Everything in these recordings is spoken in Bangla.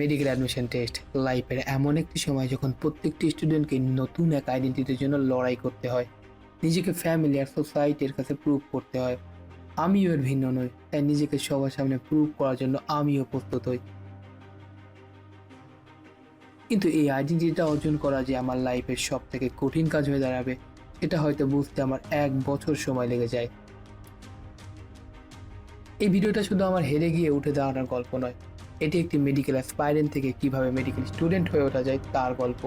মেডিকেল অ্যাডমিশন টেস্ট লাইফের এমন একটি সময় যখন প্রত্যেকটি স্টুডেন্টকে নতুন এক আইডেন্টিটির জন্য লড়াই করতে হয়। নিজেকে ফ্যামিলি আর সোসাইটির কাছে প্রুভ করতে হয়। আমিও এর ভিন্ন নই, তাই নিজেকে সবার সামনে প্রুভ করার জন্য আমিও প্রস্তুত হই। কিন্তু এই আইডেন্টিটিটা অর্জন করা যে আমার লাইফের সব থেকে কঠিন কাজ হয়ে দাঁড়াবে এটা হয়তো বুঝতে আমার এক বছর সময় লেগে যায়। এই ভিডিওটা শুধু আমার হেরে গিয়ে উঠে দাঁড়ানোর গল্প নয় এটি একটি মেডিকেল অ্যাসপাইরেন্ট থেকে কীভাবে মেডিকেল স্টুডেন্ট হয়ে ওঠা যায় তার গল্প।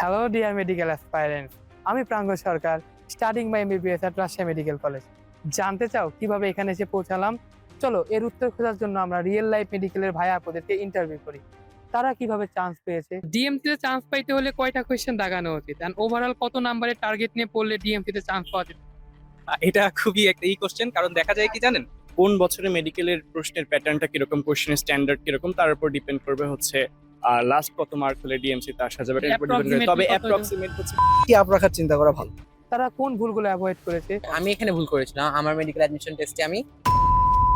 হ্যালো ডিয়ার মেডিকেল অ্যাসপাইরেন্টস আমি Prango Sarkar starting by MBBS at Rajshahi medical college জানতে চাও কীভাবে এখানে এসে পৌঁছালাম? চলো এর উত্তর খোঁজার জন্য আমরা রিয়েল লাইফ মেডিকেলের ভাই আপুদেরকে ইন্টারভিউ করি। তারা কীভাবে চান্স পেয়েছে? ডিএমসি তে চান্স পাইতে হলে কয়টা কোয়েশ্চেন দাগানো উচিত? এন্ড ওভারঅল কত নাম্বারের টার্গেট নিয়ে পড়লে ডিএমসি তে চান্স পাওয়া যেত এটা খুবই একটা এই কোশ্চেন কারণ দেখা যায় কি জানেন? কোন বছরে মেডিকেলের প্রশ্নের প্যাটার্নটা কীরকম কোশ্চেনের স্ট্যান্ডার্ড কীরকম তার উপর ডিপেন্ড করবে হচ্ছে আর লাস্ট কত মার্ক হলে ডিএমসি তে আসা যাবে। তবে অ্যাপ্রক্সিমেট হচ্ছে কি আপ রাখার চিন্তা করা ভালো? তারা কোন ভুলগুলো অ্যাভয়েড করেছে? আমি এখানে ভুল করেছিলাম। আমার মেডিকেল অ্যাডমিশন টেস্টে আমি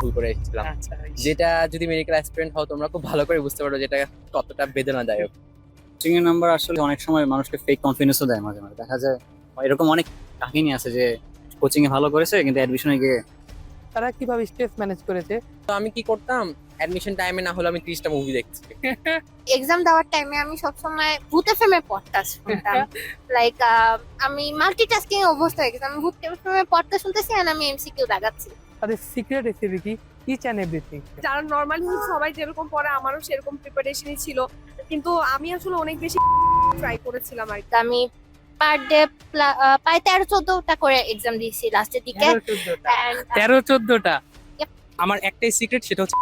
ভুল করে এসেছিলাম। আচ্ছা যেটা যদি মেডিকেল অ্যাসপিরেন্ট হও তোমরা খুব ভালো করে বুঝতে পারো যেটা কতটা বেদনাদায়ক। কোচিং এর নাম্বার আসলে অনেক সময় মানুষকে ফেক কনফিডেন্সও দেয় মাঝে মাঝে। দেখা যায় এরকম অনেক কাহিনী আছে যে কোচিং এ ভালো করেছে কিন্তু অ্যাডমিশনে গিয়ে তারা কীভাবে স্ট্রেস ম্যানেজ করেছে? তো আমি কি করতাম? অ্যাডমিশন টাইমে না হলে আমি ত্রিশটা মুভি দেখছি। এক্সাম দেওয়ার টাইমে আমি সবসময় ভূত এফএমের পডকাস্ট শুনতাম। লাইক আমি মাল্টিটাস্কিং অভ্যস্ত হয়ে গেছি। আমি ভূত এফএমের পডকাস্ট শুনতেছি আর আমি এমসিকিউ লাগাচ্ছি তাদের সিক্রেট রেসিপি কি ইচ অ্যান্ড এভরিথিং যারা নর্মালি সবাই যেরকম পড়ে আমারও সেরকম প্রিপারেশনই ছিল। কিন্তু আমি আসলে অনেক বেশি ট্রাই করেছিলাম আর কি। আমি পার ডে প্রায় তেরো চোদ্দটা করে এক্সাম দিয়েছি লাস্টের দিকে। uh, তেরো চোদ্দটা? আমার একটাই সিক্রেট সেটা হচ্ছে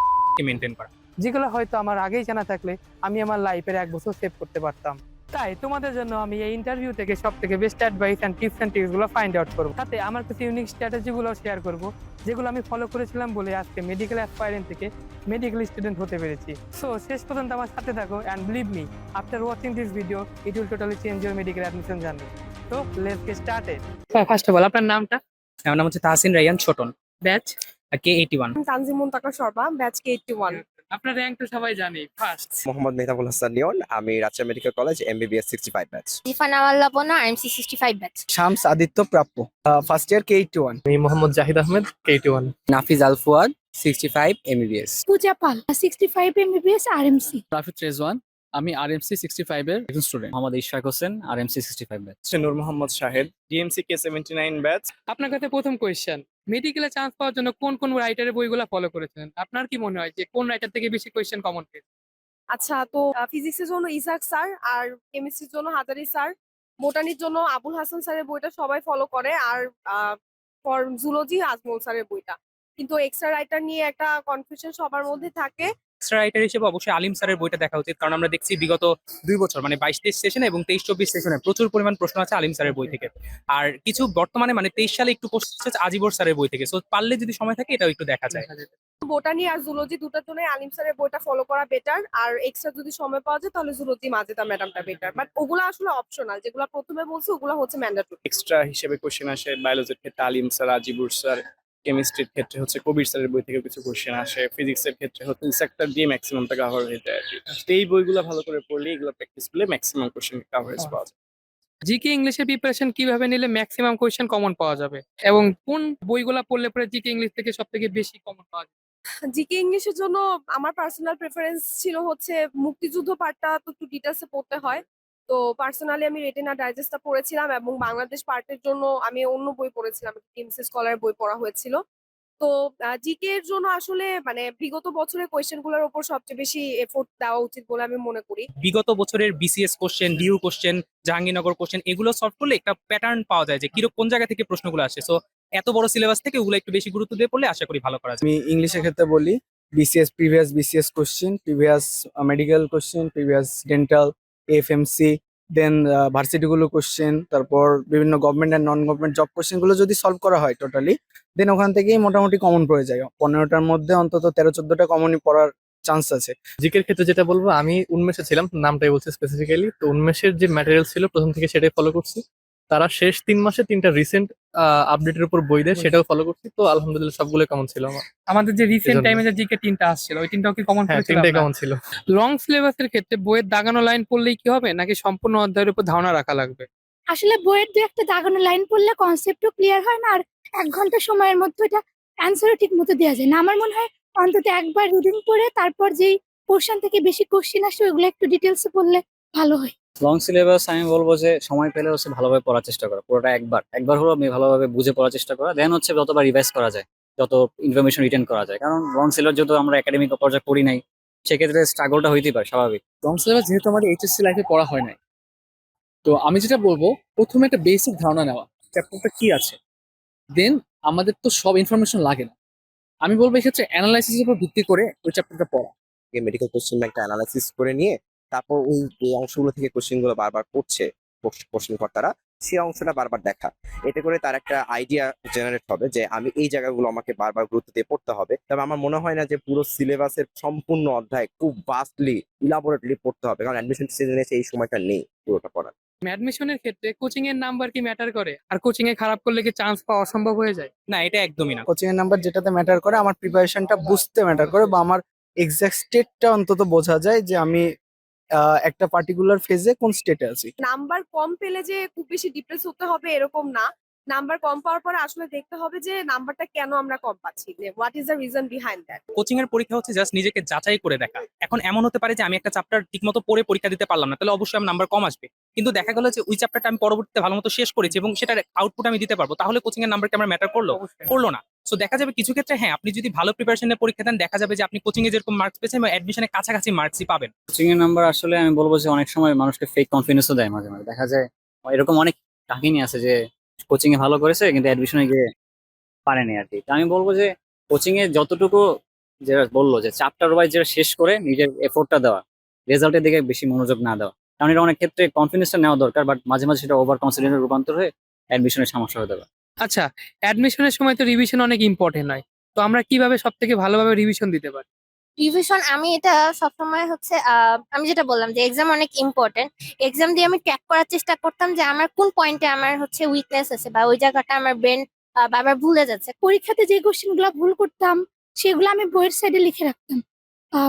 মেনটেন করা। যেগুলো হয়তো আমার আগেই জানা থাকলে আমি আমার লাইফের এক বছর সেভ করতে পারতাম। তাই তোমাদের জন্য আমি এই ইন্টারভিউ থেকে সব থেকে best advice and tips and ট্রিক্সগুলো find out করব। সাথে আমার কিছু ইউনিক স্ট্র্যাটেজি গুলো শেয়ার করব যেগুলো আমি ফলো করেছিলাম বলে আজকে মেডিকেল অ্যাসপাইরেন্ট থেকে মেডিকেল স্টুডেন্ট হতে পেরেছি। সো শেষ পর্যন্ত আমার সাথে থাকো and believe me after watching this video it will totally change your medical admission journey তো let's get started first of all আপনার নামটা? আমার নাম হচ্ছে Tahsin Raiyan Choton. Batch K eighty one Tanzim Muntaka Sharma batch K eighty one আপনার র্যাঙ্ক তো সবাই জানি ফার্স্ট মোহাম্মদ মেহতাবুল হাসান লিওন আমি Rajshahi medical college MBBS sixty five batch Zifan আওয়াল্লা বোনা MC sixty five batch Shams Aditya Prapya. First year K eighty one আমি Mohammad Zahid Ahmed KT one Nafiz Al Fuad sixty five MBBS Puja Pal sixty five MBBS RMC Rafid Rezwan আমি আরএমসি সিক্সটি ফাইভের একজন student Mohammad Ishaq Hossain RMC sixty five batch হচ্ছে Nur Mohammad Shahed DMC K seventy nine batch আপনার কাছে প্রথম কোয়েশ্চেন মেডিকেলে চান্স পাওয়ার জন্য কোন কোন রাইটারের বইগুলো ফলো করেছেন আপনার কি মনে হয় যে কোন রাইটার থেকে বেশি কোয়েশ্চেন কমন পেয়েছে আচ্ছা তো ফিজিক্সের জন্য ইসাক স্যার আর কেমিস্ট্রির জন্য হাজারি স্যার। মোটানির জন্য আবুল হাসান স্যারের বইটা সবাই ফলো করে আর ফর জুলজি আজমল স্যারের বইটা। কিন্তু এক্সট্রা রাইটার নিয়ে একটা কনফিউশন সবার মধ্যে থাকে। এক্সট্রা রাইটার হিসেবে অবশ্যই আলিম স্যারের বইটা দেখা উচিত কারণ আমরা দেখছি বিগত দুই বছর মানে বাইশ তেইশ সেশনে এবং তেইশ চব্বিশ সেশনে প্রচুর পরিমাণ প্রশ্ন আছে আলিম স্যারের বই থেকে। আর কিছু বর্তমানে মানে তেইশ সালে একটু প্রশ্ন আছে আজিবর স্যারের বই থেকে। সো পারলে যদি সময় থাকে এটাও একটু দেখা যায়। বোটানি আর জুলজি দুটার জন্য আলিম স্যারের বইটা ফলো করা বেটার আর এক্সট্রা যদি সময় পাওয়া যায় তাহলে জুলজি মাজেদা ম্যাডামটা বেটার বাট ওগুলো আসলে অপশনাল যেগুলো প্রথমে বলছি ওগুলো হচ্ছে ম্যান্ডেটরি এক্সট্রা হিসেবে কোশ্চেন আসে বায়োলজির ক্ষেত্রে আলিম স্যার আজিবুর স্যার কেমিস্ট্রির ক্ষেত্রে হচ্ছে কবির স্যারের বই থেকে কিছু কোশ্চেন আসে ফিজিক্সের ক্ষেত্রে হচ্ছে সেক্টর দিয়ে ম্যাক্সিমামটা কাভার হয়ে যায় আর কি। তো এই বইগুলো ভালো করে পড়লে এগুলো প্র্যাকটিস করলে ম্যাক্সিমাম কোশ্চেন কাভারেজ পাওয়া যায়। জিকে ইংলিশের প্রিপারেশন কীভাবে নিলে ম্যাক্সিমাম কোয়েশ্চেন কমন পাওয়া যাবে? এবং কোন বইগুলো পড়লে পরে জিকে ইংলিশ থেকে সব থেকে বেশি কমন পাওয়া যাবে? জিকে ইংলিশের জন্য আমার পার্সোনাল প্রেফারেন্স ছিল হচ্ছে মুক্তিযুদ্ধ পার্টটা তো একটু ডিটেলসে পড়তে হয়। তো পার্সোনালি আমি রেটিনা ডাইজেস্টটা পড়েছিলাম এবং বাংলাদেশ পার্টের জন্য আমি অন্য বই পড়েছিলাম টিমসি স্কলারের বই পড়া হয়েছিল। তো জিকে এর জন্য আসলে মানে বিগত বছরের কোয়েশ্চেনগুলোর উপর সবচেয়ে বেশি এফোর্ট দেওয়া উচিত বলে আমি মনে করি। বিগত বছরের BCS question DU question Jahangirnagar question এগুলো সলভ করলে একটা প্যাটার্ন পাওয়া যায় যে কীরকম কোন জায়গা থেকে প্রশ্নগুলো আসে। সো এত বড় সিলেবাস থেকে ওগুলো একটু বেশি গুরুত্ব দিয়ে পড়লে আশা করি ভালো করা যায়। আমি ইংলিশের ক্ষেত্রে বলি BCS previous BCS question previous medical question previous dental FMC then ভার্সিটিগুলো question তারপর বিভিন্ন government and non government job কোশ্চেনগুলো যদি সলভ করা হয় টোটালি দেন ওখান থেকেই মোটামুটি কমন পড়ে যায়। পনেরোটার মধ্যে অন্তত তেরো, চোদ্দটা কমনই পড়ার চান্স আছে। জিকের ক্ষেত্রে যেটা বলব, আমি উন্মেষে ছিলাম, নামটাই বলছি স্পেসিফিক্যালি তো উন্মেষের যে ম্যাটেরিয়াল ছিল, প্রথম থেকে সেটাই ফলো করছি। তারা শেষ তিন মাসে তিনটা রিসেন্ট আপডেটের উপর বই দেয় সেটাও ফলো করছি। তো আলহামদুলিল্লাহ সবগুলো কেমন ছিল আমার? আমাদের যে রিসেন্ট। টাইমে যে জিকে তিনটা আসছিল ওই তিনটাও কি কমন হ্যাঁ তিনটাই কেমন ছিল। লং সিলেবাসের ক্ষেত্রে বইয়ের দাগানো লাইন পড়লেই কি হবে নাকি সম্পূর্ণ অধ্যায়ের উপর ধারণা রাখা লাগবে? আসলে বইয়ের দু একটা দাগানো লাইন পড়লে কনসেপ্টও ক্লিয়ার হয় না আর এক ঘণ্টা সময়ের মধ্যে এটা অ্যান্সারও ঠিক মতো দেওয়া যায় না। আমার মনে হয় অন্তত একবার রিডিং পড়ে তারপর যেই পোর্শন থেকে বেশি কোশ্চেন আসে ওইগুলো একটু ডিটেলসে পড়লে ভালো হয়। লং সিলেবাস আমি বলব যে সময় পেলে হচ্ছে ভালোভাবে পড়ার চেষ্টা করা। পুরোটা একবার। একবার হলো আমি ভালোভাবে বুঝে পড়ার চেষ্টা করা। দেন হচ্ছে যতবার রিভাইজ করা যায় যত ইনফরমেশন রিটার্ন করা যায়। কারণ লং সিলেবাস যেহেতু আমরা একাডেমিক পর্যায়ে পড়ি নাই সেক্ষেত্রে স্ট্রাগলটা হইতেই পারে স্বাভাবিক। লং সিলেবাস যেহেতু আমাদের এইচএসসি লাইফে পড়া হয় নাই তো আমি যেটা বলব প্রথমে একটা বেসিক ধারণা নেওয়া চ্যাপ্টারটা কি আছে? দেন আমাদের তো সব ইনফরমেশন লাগে না। আমি বলব এক্ষেত্রে অ্যানালাইসিসের উপর ভিত্তি করে ওই চ্যাপ্টারটা পড়া। মেডিকেল কোশ্চেন ব্যাংকটা অ্যানালাইসিস করে নিয়ে তারপর ওই অংশগুলো থেকে কোশ্চেনগুলো বারবার করছে প্রশ্নকর্তারা সেই অংশটা বারবার দেখা। এতে করে তার একটা আইডিয়া জেনারেট হবে যে আমি এই জায়গাগুলো আমাকে বারবার গুরুত্ব দিয়ে পড়তে হবে। তবে আমার মনে হয় না যে পুরো সিলেবাসের সম্পূর্ণ অধ্যায় খুব বাস্টলি ইলাবোরেটলি পড়তে হবে। কারণ অ্যাডমিশন সিজনে এই সময়টা নেই পুরোটা পড়ার। অ্যাডমিশনের ক্ষেত্রে কোচিং এর নাম্বার কি ম্যাটার করে? আর কোচিং এ খারাপ করলে কি চান্স পাওয়া অসম্ভব হয়ে যায়? না এটা একদমই না। কোচিং এর নাম্বার যেটাতে ম্যাটার করে আমার প্রিপারেশনটা বুঝতে ম্যাটার করে বা আমার এক্সাক্ট স্টেটটা অন্তত বোঝা যায় যে আমি একটা পার্টিকুলার ফেজে কোন স্টেটে আছি। নাম্বার কম পেলে যে খুব বেশি ডিপ্রেস হতে হবে এরকম না। নাম্বার কম পাওয়ার পরে আসলে দেখতে হবে যে নাম্বারটা কেন আমরা কম পাচ্ছি what is the reason behind that coaching এর পরীক্ষা হচ্ছে জাস্ট নিজেকে যাচাই করে দেখা। এখন এমন হতে পারে যে আমি একটা চ্যাপ্টার ঠিকমতো পড়ে পরীক্ষা দিতে পারলাম না তাহলে অবশ্যই আমার নাম্বার কম আসবে। কিন্তু দেখা গেল যে ওই চ্যাপ্টারটা আমি পরবর্তীতে ভালো মতো শেষ করেছি এবং সেটার আউটপুট আমি দিতে পারব তাহলে কোচিং এর নাম্বার কি আমার ম্যাটার করল? করল না। সো দেখা যাবে কিছু ক্ষেত্রে হ্যাঁ আপনি যদি ভালো প্রিপারেশনে পরীক্ষা দেন, দেখা যাবে যে আপনি কোচিং এ যেরকম মার্কস পেয়েছেন বা অ্যাডমিশনের কাছাকাছি মার্কসই পাবেন। কোচিং এর নাম্বার আসলে আমি বলব যে অনেক সময় মানুষকে ফেক কনফিডেন্সও দেয় মাঝে মাঝে। দেখা যায়, এরকম অনেক কাহিনী আছে যে কোচিং এ ভালো করেছে, কিন্তু অ্যাডমিশনে গিয়ে পারেনি আর কি। আমি বলব যে কোচিং এ যতটুকু যেটা বলল যে চ্যাপ্টার ওয়াইজ যেটা শেষ করে নিজের এফোর্টটা দেওয়া রেজাল্টের দিকে বেশি মনোযোগ না দেওয়া। কারণ এটা অনেক ক্ষেত্রে কনফিডেন্সটা নেওয়া দরকার বাট মাঝে মাঝে সেটা ওভার কনফিডেন্সে রূপান্তর হয়ে অ্যাডমিশনের সমস্যা হয়ে পারে আচ্ছা অ্যাডমিশনের সময় তো রিভিশন অনেক ইম্পর্টেন্ট হয় তো আমরা কীভাবে সব থেকে ভালোভাবে রিভিশন দিতে পারি? রিভিশন আমি এটা সবসময় হচ্ছে আমি যেটা বললাম যে এক্সাম অনেক ইম্পর্টেন্ট এক্সাম দিয়ে আমি ট্র্যাক করার চেষ্টা করতাম যে আমার কোন পয়েন্টে আমার হচ্ছে উইকনেস আছে বা ওই জায়গাটা আমার ব্রেন বাবার ভুলে যাচ্ছে। পরীক্ষাতে যে কোশ্চেনগুলো ভুল করতাম, সেগুলো আমি বইয়ের সাইডে লিখে রাখতাম।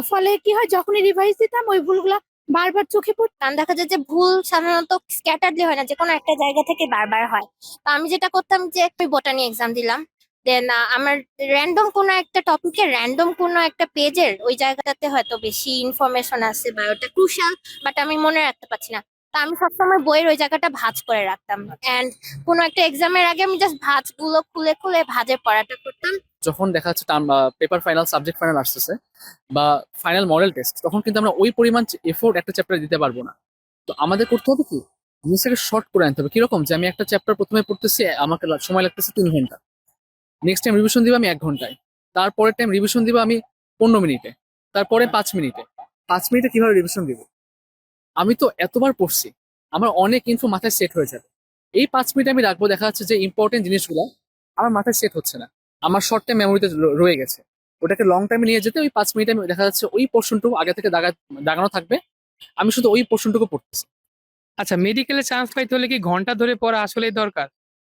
ফলে কি হয়, যখনই রিভাইজ দিতাম, ওই ভুলগুলা বারবার চোখে পড়তাম দেখা যায় যে ভুল সাধারণত স্ক্যাটারলি হয় না, যে কোনো একটা জায়গা থেকে বারবার হয়। তো আমি যেটা করতাম যে, আমি বোটানি এক্সাম দিলাম। দেন আমার র্যান্ডম কোনো একটা টপিকে র্যান্ডম কোনো একটা পেজের ওই জায়গাটাতে হয়তো বেশি ইনফরমেশন আছে বা ওটা ক্রুশাল বাট আমি মনে রাখতে পারছি না। তো আমি সবসময় বইয়ের ওই জায়গাটা ভাঁজ করে রাখতাম। অ্যান্ড কোনো একটা এক্সামের আগে আমি জাস্ট ভাঁজগুলো খুলে খুলে ভাঁজের পড়াটা করতাম। যখন দেখা যাচ্ছে পেপার ফাইনাল সাবজেক্ট ফাইনাল আসতেছে বা ফাইনাল মডেল টেস্ট তখন কিন্তু আমরা ওই পরিমাণ এফোর্ট একটা চ্যাপ্টারে দিতে পারব না। তো আমাদের করতে হবে কি? জিনিসটাকে শর্ট করে আনতে হবে। কীরকম? যে আমি একটা চ্যাপ্টার প্রথমে পড়তেছি আমাকে সময় লাগতেছে তিন ঘণ্টা। নেক্সট টাইম রিভিশন দিব আমি এক ঘন্টায়। তারপরের টাইম রিভিশন দিব আমি পনেরো মিনিটে। তারপরে পাঁচ মিনিটে। পাঁচ মিনিটে কীভাবে রিভিশন দিব? আমি তো এতবার পড়ছি, আমার অনেক ইনফো মাথায় সেট হয়ে যাবে। এই পাঁচ মিনিট আমি রাখব, দেখা যাচ্ছে যে ইম্পর্টেন্ট জিনিসগুলো আমার মাথায় সেট হচ্ছে না। আমার শর্ট টাইম মেমোরিতে রয়ে গেছে। ওটাকে লং টাইমে নিয়ে যেতে ওই পাঁচ মিনিটে আমি, দেখা যাচ্ছে ওই পোর্শনটুকু আগে থেকে দাগা, দাগানো থাকবে। আমি শুধু ওই পোর্শনটুকু পড়তেছি। আচ্ছা মেডিকেলে চান্স পাইতে হলে কি ঘণ্টা ধরে পড়া আসলেই দরকার?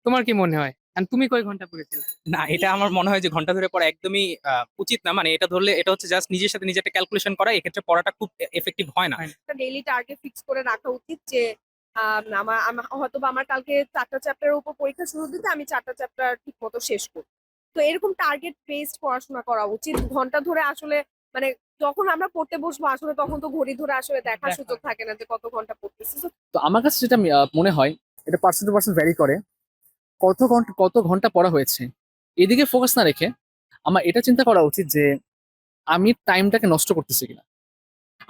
তোমার কি মনে হয়? তুমি কয় ঘণ্টা পড়েছিলে? না এটা আমার মনে হয় যে ঘণ্টা ধরে পড়া একদমই আহ, উচিত না। মানে এটা ধরলে এটা হচ্ছে জাস্ট নিজের সাথে নিজের ক্যালকুলেশন করা এক্ষেত্রে পড়াটা খুব এফেক্টিভ হয় না। একটা ডেইলি টার্গেট ফিক্স করে রাখা উচিত যে আম, আমার আমার হয়তো বা আমার কালকে চারটা চ্যাপ্টারের উপর পরীক্ষা শুরু দিতে আমি চারটা চ্যাপ্টার ঠিক মতো শেষ করব তো এরকম টার্গেট বেসড পড়াশোনা করা উচিত। ঘণ্টা ধরে আসলে মানে যখন আমরা পড়তে বসবো আসলে তখন তো ঘড়ি ধরে আসলে দেখার সুযোগ থাকে না যে কত ঘণ্টা পড়তেছি। তো আমার কাছে যেটা মনে হয় এটা পার্সেন্ট টু পার্সেন্ট ভ্যারি করে। কত ঘণ্টা কত ঘণ্টা পড়া হয়েছে, এদিকে ফোকাস না রেখে আমার এটা চিন্তা করা উচিত যে আমি টাইমটাকে নষ্ট করতেছি কিনা।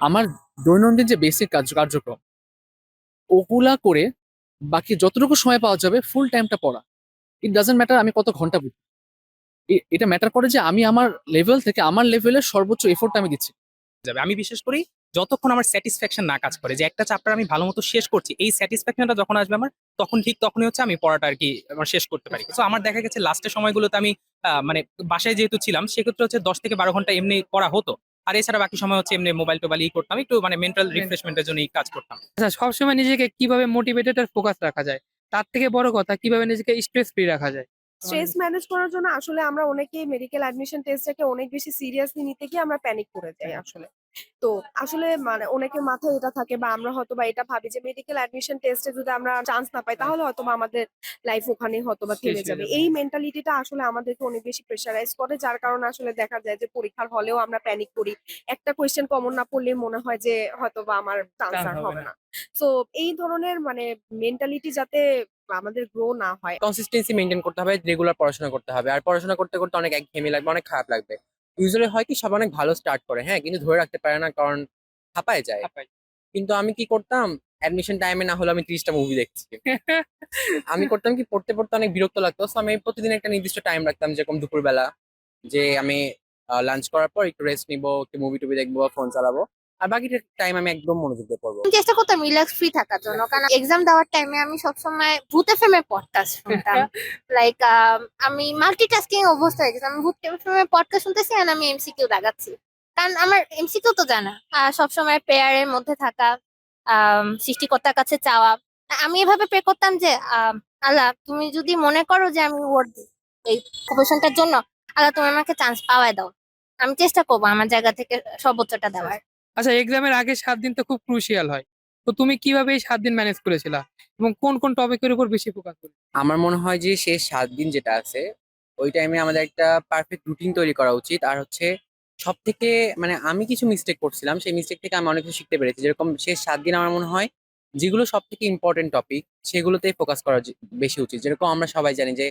আমার দৈনন্দিন যে বেসিক কার্য কার্যক্রম, ওগুলা করে বাকি যতটুকু সময় পাওয়া যাবে ফুল টাইমটা পড়া। ইট ডাজেন্ট ম্যাটার আমি কত ঘণ্টা বুঝি এটা ম্যাটার করে যে আমি আমার লেভেল থেকে, আমার লেভেলের সর্বোচ্চ এফোর্টটা আমি দিচ্ছি। যাবে। আমি বিশেষ করি যতক্ষণ আমার স্যাটিসফ্যাকশন না কাজ করে যে একটা চ্যাপ্টার আমি ভালো মতো শেষ করছি এই স্যাটিসফ্যাকশনটা যখন আসবে আমার তখন ঠিক তখনই হচ্ছে আমি পড়াটা আর কি আমার শেষ করতে পারি। তো আমার দেখা গেছে লাস্টের সময়গুলোতে আমি আহ, মানে বাসায় যেহেতু ছিলাম সেক্ষেত্রে হচ্ছে দশ থেকে বারো ঘণ্টা এমনি পড়া হতো। আর এছাড়া বাকি সময় হচ্ছে এমনি মোবাইল টোবাইল ই করতাম একটু মানে মেন্টাল রিফ্রেশমেন্টের জন্য কাজ করতাম। আচ্ছা সবসময় নিজেকে কীভাবে মোটিভেটেড আর ফোকাস রাখা যায়? তার থেকে বড় কথা কীভাবে নিজেকে স্ট্রেস ফ্রি রাখা যায়? স্ট্রেস ম্যানেজ করার জন্য আসলে আমরা অনেকেই মেডিকেল অ্যাডমিশন টেস্টটাকে অনেক বেশি সিরিয়াসলি নিতে গিয়ে আমরা প্যানিক করে যাই আসলে। তো আসলে মানে অনেকের মাথায় এটা থাকে বা আমরা হয়তো বা এটা ভাবি যে মেডিকেল অ্যাডমিশন টেস্টে যদি আমরা চান্স না পাই তাহলে হয়তো বা আমাদের লাইফ ওখানে হয়তো বা থেমে যাবে। এই মেন্টালিটিটা আসলে আমাদেরকে অনেক বেশি প্রেশারাইজ করে যার কারণে আসলে দেখা যায় যে পরীক্ষার হলেও আমরা প্যানিক করি। একটা কোয়েশ্চেন কমন না পড়লে মনে হয় যে হয়তো বা আমার চান্স আর হবে। না। তো এই ধরনের মানে মেন্টালিটি যাতে আমাদের গ্রো না হয়। কনসিস্টেন্সি মেনটেন করতে হবে রেগুলার পড়াশোনা করতে হবে। আর পড়াশোনা করতে করতে অনেক একঘেয়েমি লাগবে অনেক খারাপ লাগবে। ইউজুয়ালি হয় কি সব অনেক ভালো স্টার্ট করে হ্যাঁ? কিন্তু ধরে রাখতে পারে না কারণ হাঁপায় যায়। কিন্তু আমি কি করতাম অ্যাডমিশন টাইমে না হলে আমি ত্রিশটা মুভি দেখছি। আমি করতাম কি পড়তে পড়তে অনেক বিরক্ত লাগতো। তো আমি প্রতিদিন একটা নির্দিষ্ট টাইম রাখতাম যেরকম দুপুরবেলা যে আমি লাঞ্চ করার পর একটু রেস্ট নিবো একটু মুভি টুভি দেখব ফোন চালাবো। আর বাকিটা টাইম আমি একদম মনোযোগ দিয়ে পড়ব। চেষ্টা করতাম রিল্যাক্স ফ্রি থাকার জন্য কারণ এক্সাম দেওয়ার টাইমে আমি সবসময় ভূত এফ এম এর পডকাস্ট শুনতাম। লাইক আমি মাল্টিটাস্কিং অবস্থা হয়ে গেছে। আমি ভূত এফ এম এর পডকাস্ট শুনতেছি আর আমি এমসিকিউ লাগাচ্ছি। কারণ আমার এমসিকিউ তো জানা। সবসময় প্রেয়ারের মধ্যে থাকা সৃষ্টিকর্তার কাছে চাওয়া। আমি এভাবে প্রে করতাম যে আল্লাহ তুমি যদি মনে করো যে আমি ওয়ার্ড এই প্রফেশনটার জন্য আল্লাহ তুমি আমাকে চান্স পাওয়ায় দাও। আমি চেষ্টা করব আমার জায়গা থেকে সর্বোচ্চটা দেওয়ার। আচ্ছা এক্সামের আগে সাত দিন তো খুব ক্রুশিয়াল হয়। তো তুমি কীভাবে এই সাত দিন ম্যানেজ করেছিলা? এবং কোন কোন টপিকের উপর বেশি ফোকাস করেছিলে? আমার মনে হয় যে শেষ সাত দিন যেটা আছে, ওই টাইমে আমাদের একটা পারফেক্ট রুটিন তৈরি করা উচিত। আর হচ্ছে সব থেকে মানে আমি কিছু মিস্টেক করছিলাম, সেই মিস্টেক থেকে আমি অনেক কিছু শিখতে পেরেছি। যেরকম শেষ সাত দিন আমার মনে হয়, যেগুলো সব থেকে ইম্পর্টেন্ট টপিক সেগুলোতেই ফোকাস করা বেশি উচিত। যেরকম আমরা সবাই জানি যে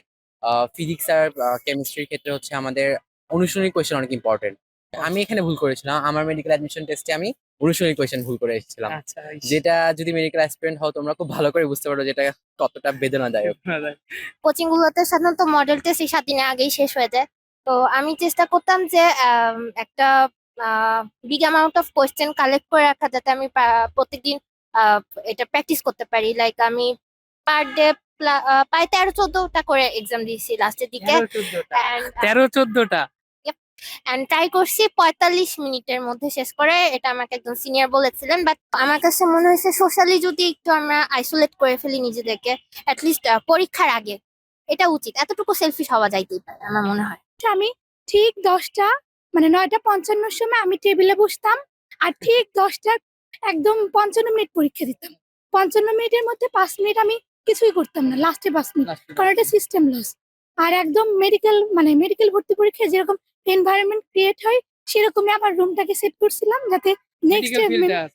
ফিজিক্স আর কেমিস্ট্রির ক্ষেত্রে হচ্ছে আমাদের অনুশীলনী কোয়েশ্চেন অনেক ইম্পর্টেন্ট আমি এখানে ভুল করেছিলাম। আমার মেডিকেল অ্যাডমিশন টেস্টে আমি অনুশীলনী কোয়েশ্চেন ভুল করে এসেছিলাম। আচ্ছা যেটা যদি মেডিকেল অ্যাসপিরেন্ট হও তোমরা খুব ভালো করে বুঝতে পারো যেটা কতটা বেদনাদায়ক। কোচিং গুলোতে সাধারণত মডেল টেস্ট এই সাত দিনের আগেই শেষ হয়ে যায়। তো আমি চেষ্টা করতাম যে একটা big amount of question collect করে রাখা যাতে আমি প্রত্যেকদিন আহ, এটা প্র্যাকটিস করতে পারি। লাইক আমি পার ডে প্রায় তেরো চোদ্দটা করে এক্সাম দিয়েছি লাস্টের দিকে। তেরো চোদ্দটা? অ্যান্ড ট্রাই করছি পঁয়তাল্লিশ মিনিটের মধ্যে শেষ করে। এটা আমাকে একজন সিনিয়র বলেছিলেন বাট আমার কাছে মনে হয়েছে সোশ্যালি যদি একটু আমরা আইসোলেট করে ফেলি নিজেদেরকে অ্যাটলিস্ট পরীক্ষার আগে এটা উচিত। এতটুকু সেলফিশ হওয়া যাইতেই পারে আমার মনে হয়। আমি ঠিক দশটা মানে নয়টা পঞ্চান্নর সময় আমি টেবিলে বসতাম আর ঠিক দশটা একদম পঞ্চান্ন মিনিট পরীক্ষা দিতাম। পঞ্চান্ন মিনিটের মধ্যে পাঁচ মিনিট আমি কিছুই করতাম না লাস্টে পাঁচ মিনিট কারণ এটা সিস্টেম লস আর একদম মেডিকেল মানে মেডিকেল ভর্তি পরীক্ষায় যেরকম এনভায়রনমেন্ট ক্রিয়েট হয় সেরকমই আমার রুমটাকে সেট করছিলাম যাতে নেক্সট।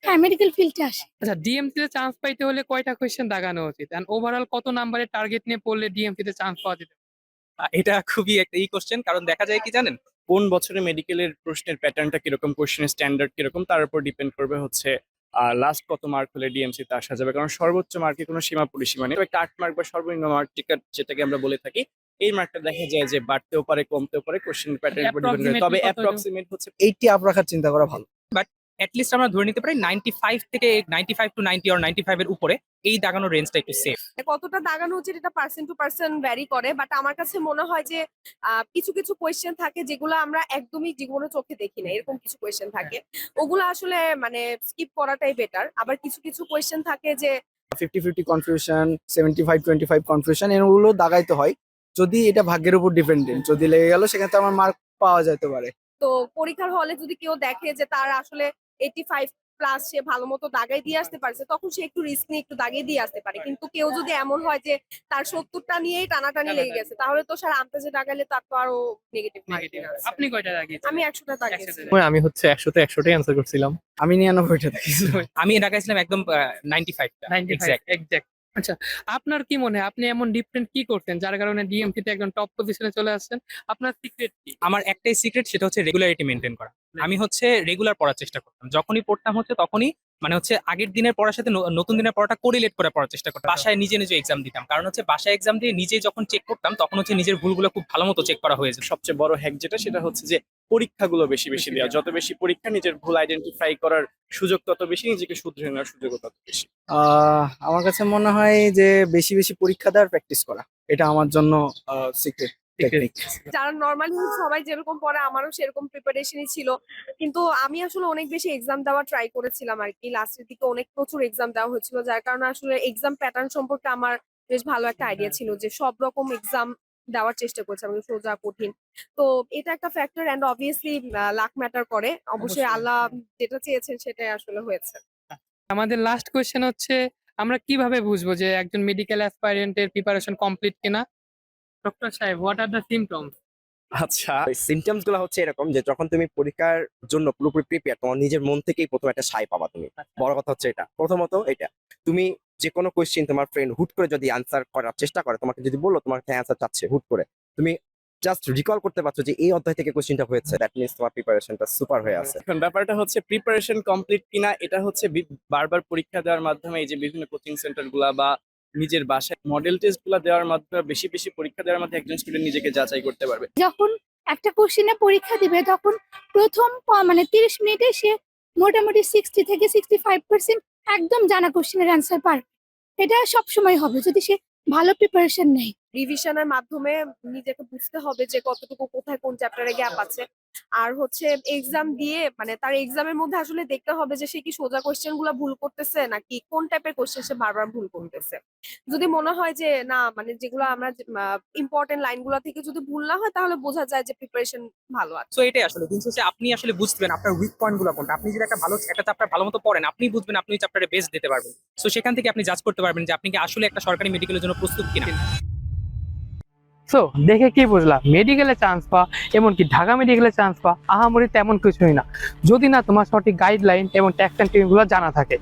হ্যাঁ মেডিকেল ফিল্ডে আসে। আচ্ছা ডিএমসি তে চান্স পাইতে হলে কয়টা কোয়েশ্চেন দাগানো উচিত? এন্ড ওভারঅল কত নাম্বারের টার্গেট নিয়ে পড়লে ডিএমসি তে চান্স পাওয়া যেতে এটা খুবই একটা ই কোশ্চেন কারণ দেখা যায় কি জানেন? কোন বছরে মেডিকেলের প্রশ্নের প্যাটার্নটা কীরকম কোশ্চেনের স্ট্যান্ডার্ড কীরকম তার উপর ডিপেন্ড করবে হচ্ছে লাস্ট কত মার্ক হলে ডিএমসি তে আসা যাবে। কারণ সর্বোচ্চ মার্কে কোনো সীমা পরিসীমা নেই। তবে কাট মার্ক বা সর্বনিম্ন মার্ক টিকাট যেটাকে আমরা বলে থাকি এই মার্কটা দেখা যায় যে বাড়তেও পারে কমতেও পারে কোশ্চেন প্যাটার্ন উপর ডিপেন্ড করে। তবে অ্যাপ্রক্সিমেট হচ্ছে এইটি আপ রাখার চিন্তা করা ভালো। বাট অ্যাট লিস্ট আমরা ধরে নিতে পারি নাইনটি ফাইভ থেকে নাইনটি ফাইভ টু নাইনটি আর নাইনটি ফাইভ এর উপরে এই দাগানোর রেঞ্জটা একটু সেফ কতটা দাগানো উচিত এটা পার্সেন্ট টু পার্সেন্ট ভ্যারি করে বাট আমার কাছে মনে হয় যে আহ, কিছু কিছু কোয়েশ্চেন থাকে যেগুলো আমরা একদমই জীবনে চোখে দেখি না এরকম কিছু কোয়েশ্চেন থাকে। ওগুলো আসলে মানে স্কিপ করাটাই বেটার আবার কিছু কিছু কোয়েশ্চেন থাকে যে fifty fifty confusion seventy five twenty five confusion এগুলো দাগাইতে হয়। যদি এটা ভাগ্যের উপর ডিপেন্ডেন্ট যদি লেগে গেল সেখানে তো আমার মার্ক পাওয়া যেতে পারে। তো পরীক্ষার হলে যদি কেউ দেখে যে তার আসলে এইটি ফাইভ প্লাস সে ভালো মতো দাগাই দিয়ে আসতে পারছে তখন সে একটু রিস্ক নিয়ে একটু দাগিয়ে দিয়ে আসতে পারে। কিন্তু কেউ যদি এমন হয় যে তার সত্তরটা নিয়েই টানাটানি লেগে গেছে তাহলে তো স্যার আন্তাজে দাগাইলে তার তো আরও নেগেটিভ। আপনি কয়টা দাগিয়েছেন? আমি একশোটা দাগিয়েছি। আমি হচ্ছে একশোতে একশোটাই অ্যান্সার করছিলাম। আমি নিয়ে নিরানব্বইটা দেখেছি আমি ঢাকাইছিলাম একদম নাইনটি ফাইভটা এক্সাক্ট এক্সাক্ট আচ্ছা আপনার কি মনে হয়? আপনি এমন ডিফারেন্ট কি করতেন? যার কারণে ডিএমসি তে একদম টপ পজিশনে চলে আসছেন। আপনার সিক্রেট কি? আমার একটাই সিক্রেট সেটা হচ্ছে রেগুলারিটি মেনটেন করা। আমি হচ্ছে রেগুলার পড়ার চেষ্টা করতাম। যখনই পড়তাম হচ্ছে তখনই মানে হচ্ছে আগের দিনের পড়ার সাথে নতুন দিনের পড়াটা কোরিলেট করে পড়ার চেষ্টা করতাম। বাসায় নিজে নিজে এক্সাম দিতাম। কারণ হচ্ছে বাসায় এক্সাম দিয়ে নিজে যখন চেক করতাম তখন হচ্ছে নিজের ভুলগুলো খুব ভালো মতো চেক করা হয়ে যেত। সবচেয়ে বড় হ্যাক যেটা সেটা হচ্ছে যে পরীক্ষাগুলো বেশি বেশি দেওয়া। যত বেশি পরীক্ষা নিজের ভুল আইডেন্টিফাই করার সুযোগ তত বেশি নিজেকে শুধরে নেওয়ার সুযোগ তত বেশি। আহ, আমার কাছে মনে হয় যে বেশি বেশি পরীক্ষা দেওয়ার প্র্যাকটিস করা। এটা আমার জন্য সিক্রেট টেকনিক যারা নর্মালি সবাই যেরকম পড়ে আমারও সেরকম প্রিপারেশনই ছিল। কিন্তু আমি আসলে অনেক বেশি এক্সাম দেওয়া ট্রাই করেছিলাম আর কি। লাস্টের দিকে অনেক প্রচুর এক্সাম দেওয়া হয়েছিল। যার কারণে আসলে এক্সাম প্যাটার্ন সম্পর্কে আমার বেশ ভালো একটা আইডিয়া ছিল যে সব রকম এক্সাম দেওয়ার চেষ্টা করছিলাম সোজা কঠিন। তো এটা একটা factor and obviously luck matter করে। অবশ্যই অবশ্যই, আল্লাহ যেটা চেয়েছেন সেটাই আসলে হয়েছে। আমাদের লাস্ট কোয়েশ্চেন হচ্ছে আমরা কীভাবে বুঝব যে একজন মেডিকেল অ্যাসপাইরেন্টের প্রিপারেশন কমপ্লিট কিনা? ডক্টর সাহেব হোয়াট আর দ্য সিমটমস আচ্ছা সিমটমসগুলো হচ্ছে এরকম যে যখন তুমি পরীক্ষার জন্য পুরোপুরি প্রিপেয়ার তোমার নিজের মন থেকেই প্রথম একটা সাই পাবা তুমি। বড় কথা হচ্ছে এটা। প্রথমত এটা তুমি যে কোনো কোয়েশ্চেন তোমার ফ্রেন্ড হুট করে যদি অ্যান্সার করার চেষ্টা করে তোমাকে যদি বলল তোমার হ্যাঁ অ্যান্সার চাচ্ছে হুট করে। তুমি জাস্ট রিকল করতে পারছ যে এই অধ্যায় থেকে কোয়েশ্চেনটা হয়েছে। দ্যাট মিনস তোমার প্রিপারেশনটা সুপার হয়ে আছে। এখন ব্যাপারটা হচ্ছে প্রিপারেশন কমপ্লিট কিনা এটা হচ্ছে বারবার পরীক্ষা দেওয়ার মাধ্যমে এই যে বিভিন্ন কোচিং সেন্টারগুলা বা নিজের বাসায় মডেল টেস্টগুলা দেওয়ার মাধ্যমে বেশি বেশি পরীক্ষা দেওয়ার মাধ্যমে একজন স্টুডেন্ট নিজেকে যাচাই করতে পারবে। যখন একটা কোশ্চেনে পরীক্ষা দিবে তখন প্রথম মানে তিরিশ মিনিটে সে মোটামুটি সিক্সটি থেকে সিক্সটি ফাইভ পার্সেন্ট একদম জানা কোশ্চেনের অ্যান্সার পারবে। এটা সবসময় হবে। যদি সে ভালো প্রিপারেশন নেয়। রিভিশনের মাধ্যমে নিজেকে বুঝতে হবে যে কতটুকু, কোথায় কোন চ্যাপ্টারে গ্যাপ আছে। আর হচ্ছে এক্সাম দিয়ে মানে তার এক্সামের মধ্যে আসলে দেখতে হবে যে সে কি সোজা কোয়েশ্চেনগুলা ভুল করতেছে নাকি কোন টাইপের কোশ্চেন সে বারবার ভুল করতেছে। যদি মনে হয় যে না মানে যেগুলো আমরা ইম্পর্টেন্ট লাইনগুলো থেকে যদি ভুল না হয় তাহলে বোঝা যায় যে প্রিপারেশন ভালো আছে। সো এটাই আসলে। দিন শেষে আপনি আসলে বুঝবেন আপনার উইক পয়েন্টগুলো কোনটা। আপনি যদি একটা ভালো, একটা চ্যাপ্টার ভালো মতো পড়েন, আপনি বুঝবেন আপনি ওই চ্যাপ্টারে বেস্ট দিতে পারবেন। তো সেখান থেকে আপনি জাজ করতে পারবেন যে আপনি কি আসলে একটা সরকারি মেডিকেলের জন্য প্রস্তুত কিনা। সো দেখে কি বুঝলাম? মেডিকেলে চান্স পা এমনকি ঢাকা মেডিকেলে চান্স পা আহামরি তেমন কিছুই না। যদি না তোমার সঠিক গাইডলাইন এবং ট্যাক্স অ্যান্ডগুলো জানা থাকে।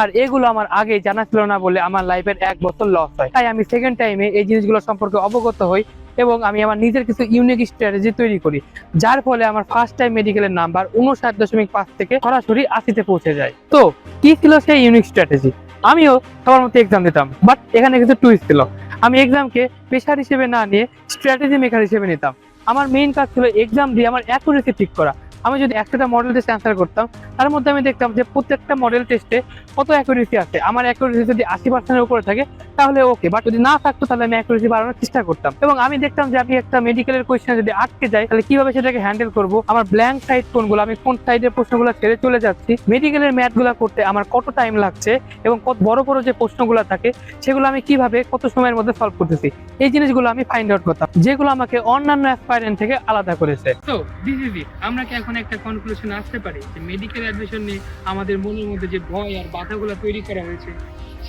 আর এগুলো আমার আগে জানা ছিল না বলে আমার লাইফের এক বছর লস হয়। তাই আমি সেকেন্ড টাইমে এই জিনিসগুলো সম্পর্কে অবগত হই এবং আমি আমার নিজের কিছু ইউনিক স্ট্র্যাটেজি তৈরি করি। যার ফলে আমার ফার্স্ট টাইম মেডিকেলের নাম্বার উনষাট দশমিক পাঁচ থেকে সরাসরি আশিতে পৌঁছে যায়। তো, কি ছিল সেই ইউনিক স্ট্র্যাটেজি আমিও সবার মতো এক্সাম দিতাম বাট এখানে কিছু টুইস্ট ছিল। আমি এক্সামকে পেশার হিসেবে না নিয়ে স্ট্র্যাটেজি মেকার হিসেবে নিতাম। আমার মেইন কাজ ছিল এক্সাম দিয়ে আমার অ্যাকুরেসি ঠিক করা। আমি যদি একশোটা মডেল টেস্ট অ্যান্সার করতাম, তার মধ্যে আমি দেখতাম যে প্রত্যেকটা মডেল টেস্টে কত অ্যাকুরেসি আছে। আমার অ্যাকুরেসি যদি আশি পার্সেন্টের উপরে থাকে, তাহলে ওকে বাট যদি না থাকতো, তাহলে আমি অ্যাকুরেসি বাড়ানোর চেষ্টা করতাম। এবং আমি দেখতাম যে আমি একটা মেডিকেলের কোয়েশ্চেন যদি আটকে যাই, তাহলে কীভাবে সেটাকে হ্যান্ডেল করব? আমার ব্ল্যাঙ্ক সাইড কোনগুলো, আমি কোন সাইডের প্রশ্নগুলো ছেড়ে চলে যাচ্ছি? মেডিকেলের ম্যাথগুলো করতে আমার কত টাইম লাগছে? এবং কত বড় বড় যে প্রশ্নগুলো থাকে, সেগুলো আমি কীভাবে কত সময়ের মধ্যে সলভ করতেছি? এই জিনিসগুলো আমি ফাইন্ড আউট করতাম, যেগুলো আমাকে অন্যান্য অ্যাসপাইরেন্ট থেকে আলাদা করেছে। তো ইট আমরা কি এখন একটা কনক্লুশন আসতে পারে যে মেডিকেল অ্যাডমিশন নিয়ে আমাদের মনের মধ্যে যে ভয় আর বাধাগুলো তৈরি করা হয়েছে,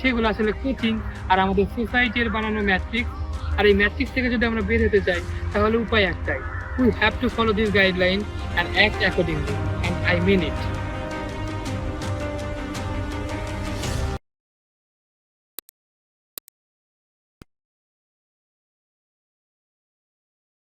সেগুলো আসলে কোচিং আর আমাদের সোসাইটির বানানো ম্যাট্রিক্স আর এই ম্যাট্রিক্স থেকে যদি আমরা বের হতে চাই, তাহলে উপায় একটাই। We have to follow this guideline and act accordingly and I mean it